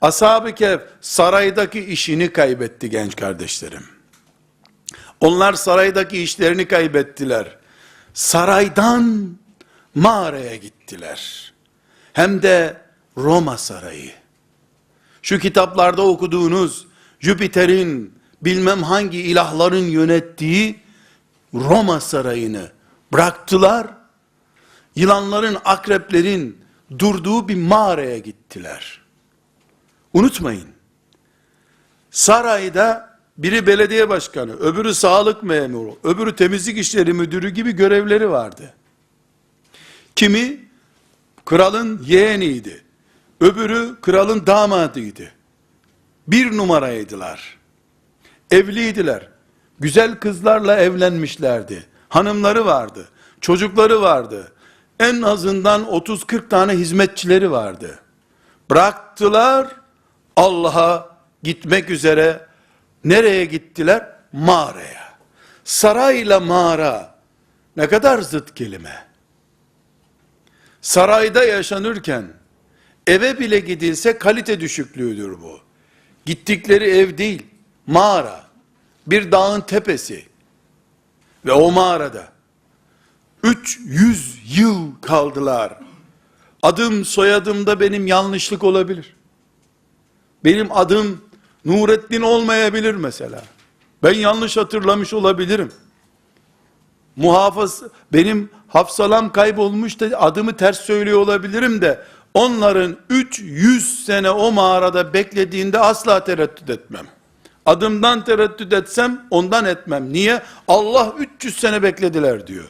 Ashab-ı Kehf saraydaki işini kaybetti genç kardeşlerim. Onlar saraydaki işlerini kaybettiler. Saraydan mağaraya gittiler. Hem de Roma sarayı. Şu kitaplarda okuduğunuz Jüpiter'in bilmem hangi ilahların yönettiği Roma sarayını bıraktılar. Yılanların, akreplerin durduğu bir mağaraya gittiler. Unutmayın. Sarayda biri belediye başkanı, öbürü sağlık memuru, öbürü temizlik işleri müdürü gibi görevleri vardı. Kimi kralın yeğeniydi. Öbürü kralın damadıydı. Bir numaraydılar. Evliydiler. Güzel kızlarla evlenmişlerdi. Hanımları vardı. Çocukları vardı. En azından 30-40 tane hizmetçileri vardı. Bıraktılar Allah'a gitmek üzere nereye gittiler? Mağaraya. Sarayla mağara ne kadar zıt kelime. Sarayda yaşanırken eve bile gidilse kalite düşüklüğüdür bu. Gittikleri ev değil, mağara. Bir dağın tepesi. Ve o mağarada 300 yıl kaldılar. Adım soyadımda benim yanlışlık olabilir. Benim adım Nurettin olmayabilir mesela. Ben yanlış hatırlamış olabilirim. Muhafız benim hafsalam kaybolmuş da adımı ters söylüyor olabilirim de onların 300 sene o mağarada beklediğinde asla tereddüt etmem. Adımdan tereddüt etsem ondan etmem. Niye? Allah 300 sene beklediler diyor.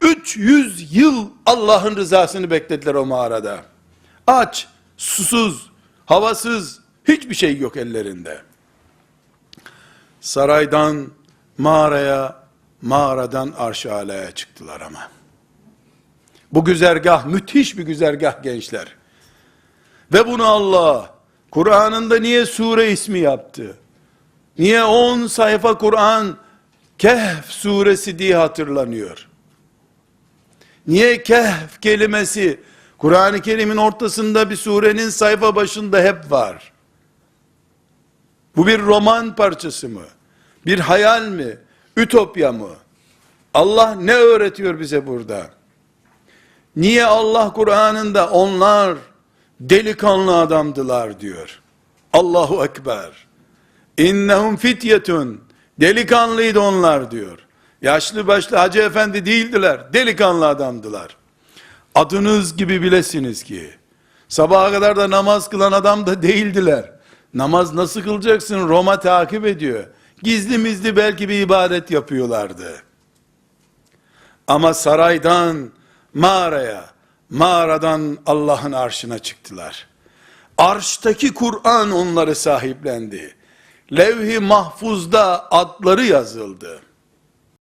300 yıl Allah'ın rızasını beklediler o mağarada. Aç, susuz, havasız, hiçbir şey yok ellerinde. Saraydan mağaraya, mağaradan arş-ı çıktılar ama. Bu güzergah müthiş bir güzergah gençler. Ve bunu Allah Kur'an'ında niye sure ismi yaptı? Niye 10 sayfa Kur'an Kehf suresi diye hatırlanıyor? Niye Kehf kelimesi Kur'an-ı Kerim'in ortasında bir surenin sayfa başında hep var? Bu bir roman parçası mı? Bir hayal mi? Ütopya mı? Allah ne öğretiyor bize burada? Niye Allah Kur'an'ında onlar delikanlı adamdılar diyor. Allahu Ekber. İnnehum fityetun. Delikanlıydı onlar diyor. Yaşlı başlı hacı efendi değildiler. Delikanlı adamdılar. Adınız gibi bilesiniz ki. Sabaha kadar da namaz kılan adam da değildiler. Namaz nasıl kılacaksın? Roma takip ediyor. Gizli mizli belki bir ibadet yapıyorlardı. Ama saraydan mağaraya, mağaradan Allah'ın arşına çıktılar. Arştaki Kur'an onları sahiplendi. Levh-i mahfuzda adları yazıldı.